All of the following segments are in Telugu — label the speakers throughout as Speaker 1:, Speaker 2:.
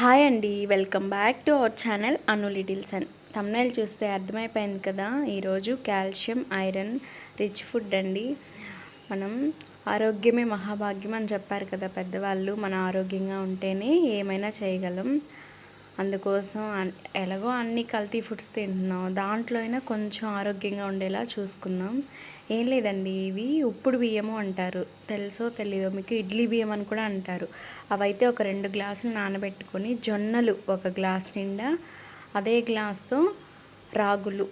Speaker 1: హాయ్ అండి welcome back to our channel Anu littles and thumbnail చూస్తే అర్థమైపోయింది కదా ఈరోజు కాల్షియం ఐరన్ రిచ్ ఫుడ్ అండి. మనం ఆరోగ్యమే మహాభాగ్యం అని చెప్పారు కదా పెద్దవాళ్ళు మన ఆరోగ్యంగా ఉంటేనే ఏమైనా చేయగలం. అందుకోసం ఎలాగో అన్ని కల్తీ ఫుడ్స్ తింటున్నాం. దాంట్లో అయినా కొంచెం ఆరోగ్యంగా ఉండేలా చూసుకుందాం. ఏం లేదండి ఇవి ఉప్పుడు బియ్యము అంటారు. తెలుసో తెలియదో మీకు? ఇడ్లీ బియ్యం అని కూడా అంటారు. అవైతే ఒక రెండు గ్లాసులు నానబెట్టుకొని జొన్నలు ఒక గ్లాస్ నిండా అదే గ్లాస్తో రాగులు.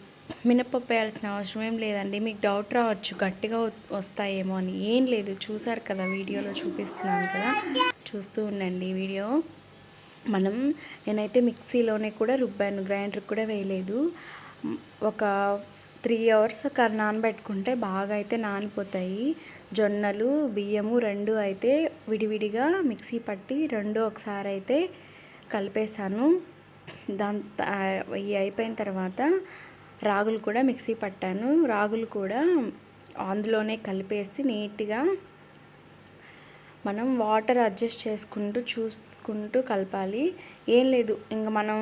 Speaker 1: మినపప్పు వేయాల్సిన అవసరం ఏం లేదండి. మీకు డౌట్ రావచ్చు గట్టిగా వస్తాయేమో అని. ఏం లేదు చూసారు కదా వీడియోలో చూపిస్తున్నాను కదా. చూస్తూ ఉండండి వీడియో. మనం నేనైతే మిక్సీలోనే కూడా రుబ్బాను గ్రైండర్ కూడా వేయలేదు. ఒక త్రీ అవర్స్ నానబెట్టుకుంటే బాగా అయితే నానిపోతాయి. జొన్నలు బియ్యము రెండు అయితే విడివిడిగా మిక్సీ పట్టి రెండు ఒకసారి అయితే కలిపేశాను. దాని ఇవి అయిపోయిన తర్వాత రాగులు కూడా మిక్సీ పట్టాను. రాగులు కూడా అందులోనే కలిపేసి నీట్గా మనం వాటర్ అడ్జస్ట్ చేసుకుంటూ చూసుకుంటూ కలపాలి. ఏం లేదు ఇంకా మనం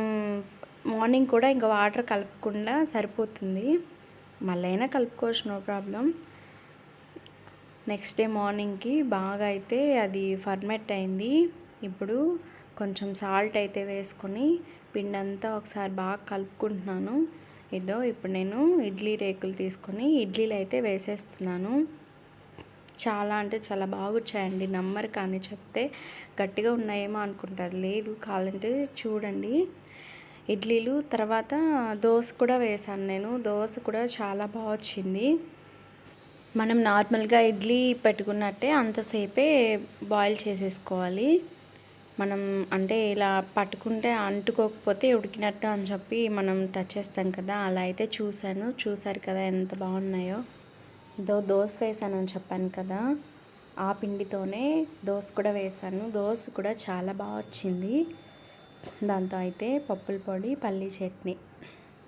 Speaker 1: మార్నింగ్ కూడా ఇంకా వాటర్ కలపకుండా సరిపోతుంది. మళ్ళైనా కలుపుకోవచ్చు నో ప్రాబ్లం నెక్స్ట్ డే మార్నింగ్కి బాగా అయితే అది ఫర్మెట్ అయింది. ఇప్పుడు కొంచెం సాల్ట్ అయితే వేసుకొని పిండి అంతా ఒకసారి బాగా కలుపుకుంటున్నాను. ఏదో ఇప్పుడు నేను ఇడ్లీ రేకులు తీసుకొని ఇడ్లీలు అయితే వేసేస్తున్నాను. చాలా అంటే చాలా బాగా వచ్చాయండి నమ్మరు కానీ చెప్తే గట్టిగా ఉన్నాయేమో అనుకుంటారు. లేదు కావాలంటే చూడండి. ఇడ్లీలు తర్వాత దోశ కూడా వేశాను నేను. దోశ కూడా చాలా బాగా వచ్చింది మనం నార్మల్గా ఇడ్లీ పెట్టుకున్నట్టే అంతసేపే బాయిల్ చేసేసుకోవాలి. మనం అంటే ఇలా పట్టుకుంటే అంటుకోకపోతే ఉడికినట్టు అని చెప్పి మనం టచ్ చేస్తాం కదా అలా అయితే చూశాను. చూసారు కదా ఎంత బాగున్నాయో. దో దోశ వేసాను అని చెప్పాను కదా ఆ పిండితోనే దోశ కూడా వేసాను. దోశ కూడా చాలా బాగా వచ్చింది. దాంతో అయితే పప్పుల పొడి పల్లీ చట్నీ.